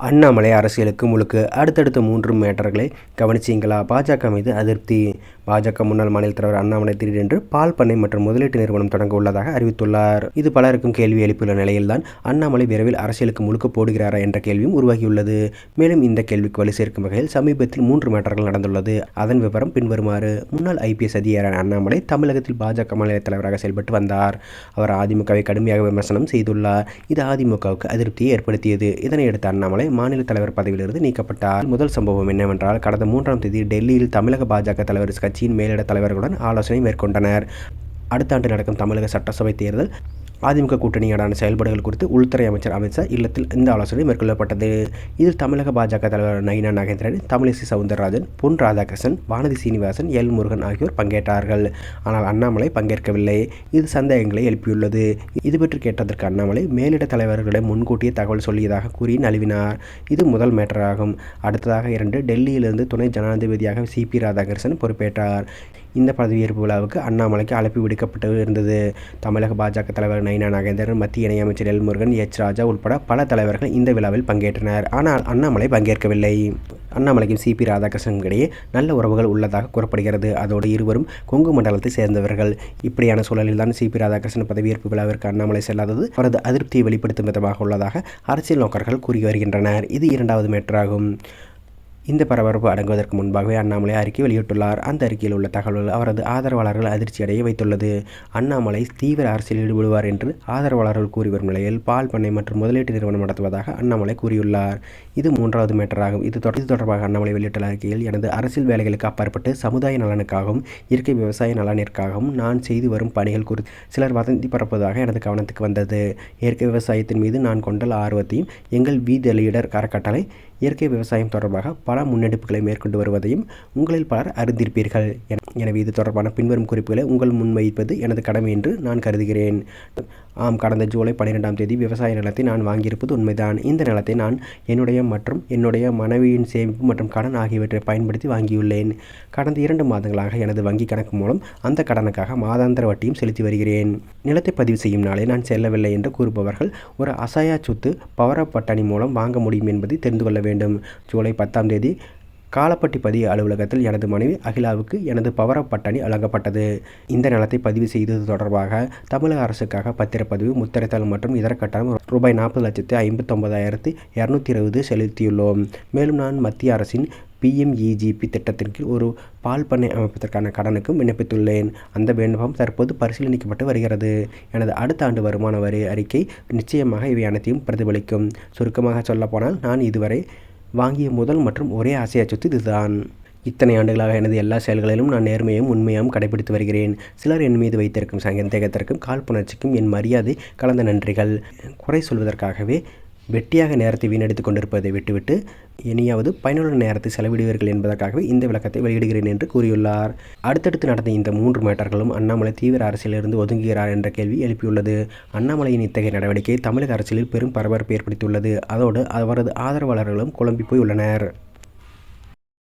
அண்ணாமலை அரசியலுக்கு முழுக்கு அடுத்தடுத்த மூன்று மேட்டர்களை கவனிச்சிங்களா? பாஜக மீது அதிருப்தி. பாஜக முன்னாள் மாநில தலைவர் அண்ணாமலை திடீரென்று பால் பண்ணை மற்றும் முதலீட்டு நிறுவனம் தொடங்க உள்ளதாக அறிவித்துள்ளார். இது பலருக்கும் கேள்வி எழுப்பியுள்ள நிலையில்தான் அண்ணாமலை விரைவில் அரசியலுக்கு முழுக்க போடுகிறாரா என்ற கேள்வியும் உருவாகியுள்ளது. மேலும் இந்த கேள்விக்கு வலு சேர்க்கும் வகையில் சமீபத்தில் மூன்று மேட்டர்கள் நடந்துள்ளது. அதன் விவரம் பின்வருமாறு முன்னாள் ஐபிஎஸ் அதிகாரியான அண்ணாமலை தமிழகத்தில் பாஜக மாநில தலைவராக செயல்பட்டு வந்தார். அவர் அதிமுகவை கடுமையாக விமர்சனம் செய்துள்ளார். இது அதிமுகவுக்கு அதிருப்தியை ஏற்படுத்தியது. இதனையடுத்து அண்ணாமலை மாநில தலைவர் பதவியிலிருந்து நீக்கப்பட்டார். முதல் சம்பவம் என்னவென்றால் கடந்த மூன்றாம் தேதி டெல்லியில் தமிழக பாஜக தலைவர் கட்சி கட்சியின் மேலிட தலைவர்களுடன் ஆலோசனை மேற்கொண்டனர். அடுத்த ஆண்டு நடக்கும் தமிழக சட்டசபை தேர்தல் அதிமுக கூட்டணியுடான செயல்பாடுகள் குறித்து உள்துறை அமைச்சர் அமித்ஷா இல்லத்தில் இந்த ஆலோசனை மேற்கொள்ளப்பட்டது. இதில் தமிழக பாஜக தலைவர் நயினா நாகேந்திரன் தமிழிசை சவுந்தரராஜன் பொன் ராதாகிருஷ்ணன் வானதி சீனிவாசன் எல் முருகன் ஆகியோர் பங்கேற்றார்கள். ஆனால் அண்ணாமலை பங்கேற்கவில்லை. இது சந்தேகங்களை எழுப்பியுள்ளது. இது பற்றி கேட்டதற்கு அண்ணாமலை மேலிட தலைவர்களிடம் முன்கூட்டியே தகவல் சொல்லியதாக கூறி நழுவினார். இது முதல் மேட்டராகும். அடுத்ததாக இரண்டு டெல்லியிலிருந்து துணை ஜனாதிபதியாக சி பி ராதாகிருஷ்ணன் பொறுப்பேற்றார். இந்த பதவியேற்பு விழாவுக்கு அண்ணாமலைக்கு அழைப்பு விடுக்கப்பட்டு இருந்தது. தமிழக பாஜக தலைவர் நயினா நாகேந்திரன் மத்திய இணையமைச்சர் எல் முருகன் எச் ராஜா உட்பட பல தலைவர்கள் இந்த விழாவில் பங்கேற்றனர். ஆனால் அண்ணாமலை பங்கேற்கவில்லை. அண்ணாமலைக்கும் சிபி ராதாகிருஷ்ணன் இடையே நல்ல உறவுகள் உள்ளதாக கூறப்படுகிறது. அதோடு இருவரும் கொங்கு மண்டலத்தை சேர்ந்தவர்கள். இப்படியான சூழலில் தான் சிபி ராதாகிருஷ்ணன் பதவியேற்பு விழாவிற்கு அண்ணாமலை செல்லாதது அவரது அதிருப்தியை வெளிப்படுத்தும் விதமாக உள்ளதாக அரசியல் நோக்கர்கள் கூறி வருகின்றனர். இது இரண்டாவது மேட்டராகும். இந்த பரபரப்பு அடங்குவதற்கு முன்பாகவே அண்ணாமலை அறிக்கை வெளியிட்டுள்ளார். அந்த அறிக்கையில் உள்ள தகவல்கள் அவரது ஆதரவாளர்கள் அதிர்ச்சி அடைய வைத்துள்ளது. அண்ணாமலை தீவிர அரசியல் ஈடுபடுவார் என்று ஆதரவாளர்கள் கூறி வரும் நிலையில் பால் பண்ணை மற்றும் முதலீட்டு நிறுவனம் நடத்துவதாக அண்ணாமலை கூறியுள்ளார். இது மூன்றாவது மேட்டராகும். இது இது தொடர்பாக அண்ணாமலை வெளியிட்டுள்ள அறிக்கையில் எனது அரசியல் வேலைகளுக்கு அப்பாற்பட்டு சமுதாய நலனுக்காகவும் இயற்கை விவசாய நலனிற்காகவும் நான் செய்து வரும் பணிகள் குறித்து சிலர் வதந்தி பரப்புவதாக எனது கவனத்துக்கு வந்தது. இயற்கை விவசாயத்தின் மீது நான் கொண்டுள்ள ஆர்வத்தையும் எங்கள் வீதி லீடர் அறக்கட்டளை இயற்கை விவசாயம் தொடர்பாக பல முன்னெடுப்புகளை மேற்கொண்டு வருவதையும் உங்களில் பலர் அறிந்திருப்பீர்கள் எனவே இது தொடர்பான பின்வரும் குறிப்புகளை உங்கள் முன்வைப்பது எனது கடமை என்று நான் கருதுகிறேன். ஆம் கடந்த ஜூலை பன்னிரெண்டாம் தேதி விவசாய நிலத்தை நான் வாங்கியிருப்பது உண்மைதான். இந்த நிலத்தை நான் என்னுடைய மற்றும் என்னுடைய மனைவியின் சேமிப்பு மற்றும் கடன் ஆகியவற்றை பயன்படுத்தி வாங்கியுள்ளேன். கடந்த இரண்டு மாதங்களாக எனது வங்கி கணக்கு மூலம் அந்த கடனுக்காக மாதாந்திர வட்டியும் செலுத்தி வருகிறேன். நிலத்தை பதிவு செய்யும் நாளே நான் செல்லவில்லை என்று கூறுபவர்கள் ஒரு அசாயா சொத்து பவர பட்டணி மூலம் வாங்க முடியும் என்பதை தெரிந்து கொள்ள வேண்டும். ஜூலை பத்தாம் தேதி காலப்பட்டி பதிவு அலுவலகத்தில் எனது மனைவி அகிலாவுக்கு எனது பவர பட்டணி வழங்கப்பட்டது இந்த நிலத்தை பதிவு செய்தது தொடர்பாக தமிழக அரசுக்காக பத்திரப்பதிவு முத்திரைத்தல் மற்றும் இதர கட்டணம் ரூபாய் நாற்பது லட்சத்து ஐம்பத்தொம்பதாயிரத்து இரநூத்தி இருபது செலுத்தியுள்ளோம். மேலும் நான் மத்திய அரசின் பிஎம்இஜிபி திட்டத்தின் கீழ் ஒரு பால் பண்ணை அமைப்பதற்கான கடனுக்கும் விண்ணப்பித்துள்ளேன். அந்த விண்ணப்பம் தற்போது பரிசீலனைக்கப்பட்டு வருகிறது. எனது அடுத்த ஆண்டு வருமான வரி அறிக்கை நிச்சயமாக இவை அனைத்தையும் பிரதிபலிக்கும். சுருக்கமாக சொல்லப்போனால் நான் இதுவரை வாங்கிய முதல் மற்றும் ஒரே ஆசையாக சொத்து இதுதான். இத்தனை ஆண்டுகளாக எனது எல்லா செயல்களிலும் நான் நேர்மையும் உண்மையும் கடைபிடித்து வருகிறேன். சிலர் என் மீது வைத்திருக்கும் சந்தேகத்திற்கும் காழ்ப்புணர்ச்சிக்கும் என் மரியாதை கலந்த நன்றிகள். குறை சொல்வதற்காகவே வெட்டியாக நேரத்தை வீணடித்து கொண்டிருப்பதை விட்டுவிட்டு இனியாவது பயனுள்ள நேரத்தை செலவிடுவீர்கள் என்பதற்காகவே இந்த விளக்கத்தை வெளியிடுகிறேன் என்று கூறியுள்ளார். அடுத்தடுத்து நடந்த இந்த மூன்று மேட்டர்களும் அண்ணாமலை தீவிர அரசியலிருந்து ஒதுங்குகிறார் என்ற கேள்வி எழுப்பியுள்ளது. அண்ணாமலையின் இத்தகைய நடவடிக்கை தமிழக அரசியலில் பெரும் பரபரப்பு ஏற்படுத்தியுள்ளது. அதோடு அவரது ஆதரவாளர்களும் குழம்பி போய் உள்ளனர்